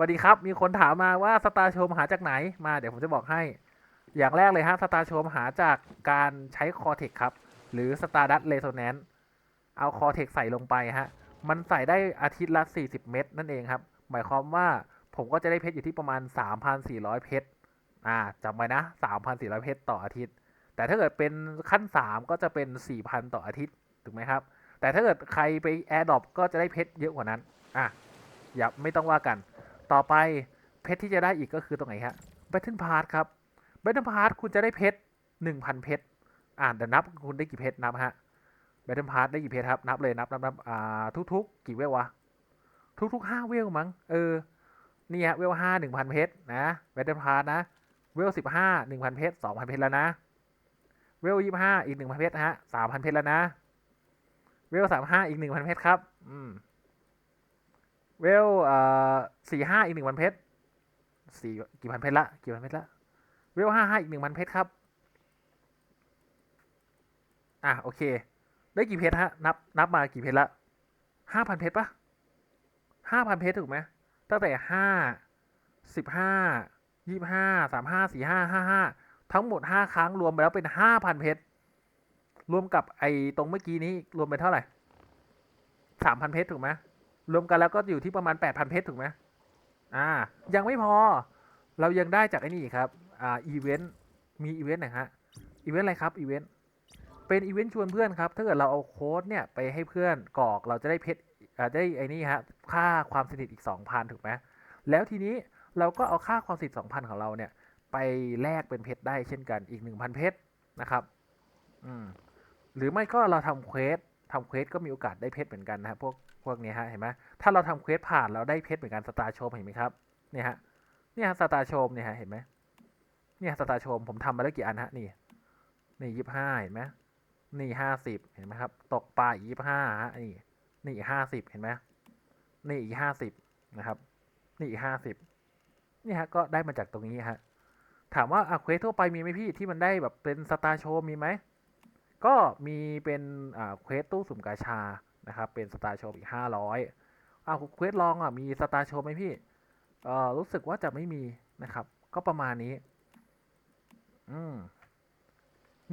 สวัสดีครับ มีคนถามมาว่าสตาร์โชมหาจากไหนมาเดี๋ยวผมจะบอกให้ อย่างแรกเลยฮะสตาร์โชมหาจากการใช้คอเทคครับ หรือ Stardust Resonance เอาคอเทคใส่ลงไปฮะ มันใส่ได้อาทิตย์ละ 40 เม็ดนั่นเองครับ หมายความว่าผมก็จะได้เพชรอยู่ที่ประมาณ 3,400 เพชรอ่าจำไว้นะ 3,400 เพชรต่ออาทิตย์ แต่ถ้าเกิดเป็นขั้น 3 ก็จะเป็น 4,000 ต่ออาทิตย์ถูกไหมครับ แต่ถ้าเกิดใครไปแอร์ดรอปก็จะได้เพชรเยอะกว่านั้นอะอย่าไม่ต้องว่ากัน ต่อไปเพชรที่จะได้อีกก็คือตรงไหนฮะ Battle Pass ครับ Battle Pass คุณจะได้เพชร1,000 เพชรอ่านเดี๋ยวนับคุณได้กี่เพชรนับฮะ Battle Pass ได้กี่เพชรครับนับเลยนับนับนับอ่าทุกๆ กี่เวลวะ ทุกๆ5เวลมั้งเออนี่ฮะเวล5 1,000เพชรนะ Battle Pass นะเวล15 1,000เพชร2,000เพชรแล้วนะ เวล25อีก1,000เพชรนะฮะ3,000เพชรแล้วนะ เวล35อีก1,000เพชรครับ อืม เวลเอ่อ45อีก1,000เพชรสี่กี่พันเพชรละกี่พันเพชรละเวล55อีก1,000เพชรครับ อะโอเค ได้กี่เพชรฮะนับนับมากี่เพชรละ5,000เพชรปะ5,000เพชรถูกไหมตั้งแต่ห้าสิบห้ายี่ห้าสามห้าสี่ห้าห้าห้าทั้งหมดห้าครั้งรวมไปแล้วเป็นห้าพันเพชรรวมกับไอ้ตรงเมื่อกี้นี้รวมเป็นเท่าไหร่สามพันเพชรถูกไหม รวมกันแล้วก็อยู่ที่ประมาณแปดพันเพชรถูกไหมอ่า ยังไม่พอ เรายังได้จากไอ้นี่ครับ อ่า อีเวนต์ มีอีเวนต์ไหนฮะ อีเวนต์อะไรครับ อีเวนต์ เป็นอีเวนต์ชวนเพื่อนครับ ถ้าเกิดเราเอาโค้ดเนี่ยไปให้เพื่อนกรอก เราจะได้เพชรอ่าได้ไอ้นี่ฮะ ค่าความสนิทอีกสองพันถูกไหมแล้วทีนี้เราก็เอาค่าความสนิทสองพันของเราเนี่ย ไปแลกเป็นเพชรได้เช่นกัน อีกหนึ่งพันเพชรนะครับ อืม หรือไม่ก็เราทำเควส ทำเควสก็มีโอกาสได้เพชรเหมือนกันนะฮะพวกพวกนี้ฮะเห็นไหมถ้าเราทำเควสผ่านเราได้เพชรเหมือนกันสตาร์โชมเห็นไหมครับเนี่ยฮะเนี่ยฮะสตาร์โชมเนี่ยฮะเห็นไหมเนี่ยสตาร์โชมผมทำมาแล้วกี่อันฮะนี่นี่ยี่ห้าเห็นไหมนี่ห้าสิบเห็นไหมครับ ตกปลาอีกยี่ห้าฮะนี่นี่อีกห้าสิบเห็นไหมนี่อีกห้าสิบนะครับ นี่อีกห้าสิบนี่ฮะก็ได้มาจากตรงนี้ฮะถามว่าอะเควสทั่วไปมีไหมพี่ที่มันได้แบบเป็นสตาร์โชว์มีไหม ก็มีเป็นเควสตู้สุ่มกาชานะครับเป็นสตาร์โชว์อีกห้าร้อยอ่าเควสลองอะมีสตาร์โชว์ไหมพี่เออรู้สึกว่าจะไม่มีนะครับ ก็ประมาณนี้ อืม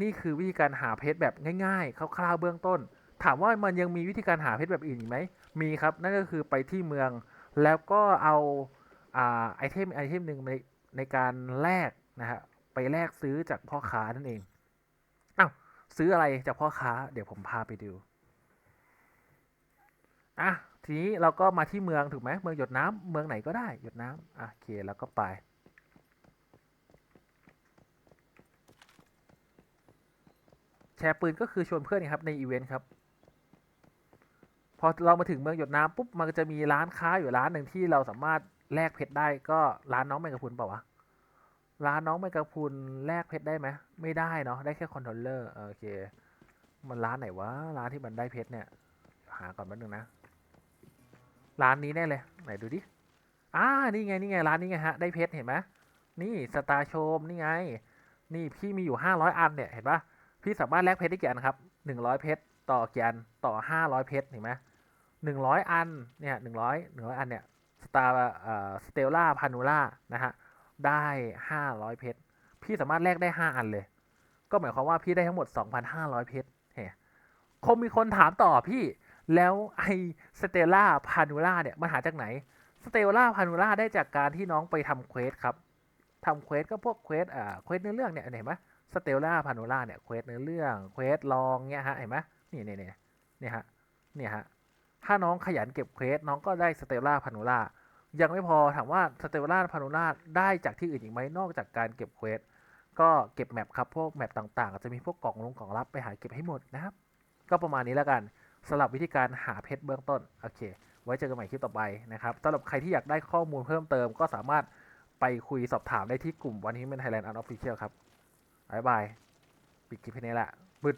นี่คือวิธีการหาเพชรแบบง่ายๆคร่าวๆเบื้องต้น ถามว่ามันยังมีวิธีการหาเพชรแบบอื่นอีกไหมมีครับ นั่นก็คือไปที่เมือง แล้วก็เอาอ่าไอเทมไอเทมหนึ่งในในการแลกนะฮะไปแลกซื้อจากพ่อค้านั่นเอง ซื้ออะไรจากพ่อค้า เดี๋ยวผมพาไปดูอะทีนี้เราก็มาที่เมืองถูกไหมเมืองหยดน้ำเมืองไหนก็ได้หยดน้ำอะโอเคแล้วก็ไป แชร์ปืนก็คือชวนเพื่อนครับในอีเวนต์ครับ พอเรามาถึงเมืองหยดน้ำปุ๊บมันจะมีร้านค้าอยู่ร้านหนึ่งที่เราสามารถแลกเพชรได้ก็ร้านน้องแมงกะพุนเปล่าวะ ร้านน้องแมงกะพุนแลกเพชรได้ไหมไม่ได้เนาะได้แค่คอนโทรลเลอร์โอเค มันร้านไหนวะร้านที่มันได้เพชรเนี่ยหาก่อนแป๊บนึงนะ ร้านนี้แน่เลย ไหนดูดิอ่านี่ไงนี่ไงร้านนี้ไงฮะได้เพชรเห็นไหมนี่สตาร์โชมนี่ไง นี่พี่มีอยู่ห้าร้อยอันเนี่ยเห็นปะพี่สามารถแลกเพชรได้กี่อันครับหนึ่งร้อยเพชรต่อกี่อันต่อห้าร้อยเพชรเห็นไหมหนึ่งร้อยอันเนี่ยหนึ่งร้อยหนึ่งร้อยอันเนี่ยสตาร์เอ่อสเตลล่าพานูล่านะฮะ ได้ห้าร้อยเพชร พี่สามารถแลกได้ห้าอันเลย ก็หมายความว่าพี่ได้ทั้งหมดสองพันห้าร้อยเพชรเฮ้คงมีคนถามต่อพี่ แล้วไอสเตลล่าพานูล่าเนี่ยมันหาจากไหน สเตลล่าพานูล่าได้จากการที่น้องไปทำเควสครับทำเควสก็พวกเควสอ่าเควสเนื้อเรื่องเนี่ยเห็นไหมสเตลล่าพาโนล่าเนี่ยเควสเนื้อเรื่องเควสลองเนี่ยฮะเห็นไหมนี่เนี่ยเนี่ยเนี่ฮะเนี่ยฮะถ้าน้องขยันเก็บเควสน้องก็ได้สเตลล่าพาโนล่า ยังไม่พอถามว่าสเตลล่าพาโนล่าได้จากที่อื่นอีกไหมนอกจากการเก็บเควสก็เก็บแมปครับ พวกแมปต่างๆ จะมีพวกกล่องลงกล่องลับไปหาเก็บให้หมดนะครับ ก็ประมาณนี้แล้วกันสำหรับวิธีการหาเพชรเบื้องต้น โอเค ไว้เจอกันใหม่คลิปต่อไปนะครับสำหรับใครที่อยากได้ข้อมูลเพิ่มเติม ก็สามารถไปคุยสอบถามได้ที่กลุ่มวันนี้เป็นไทยแลนด์อันออฟฟิเชียลครับบายบายปิดคลิปนี้แหละบึด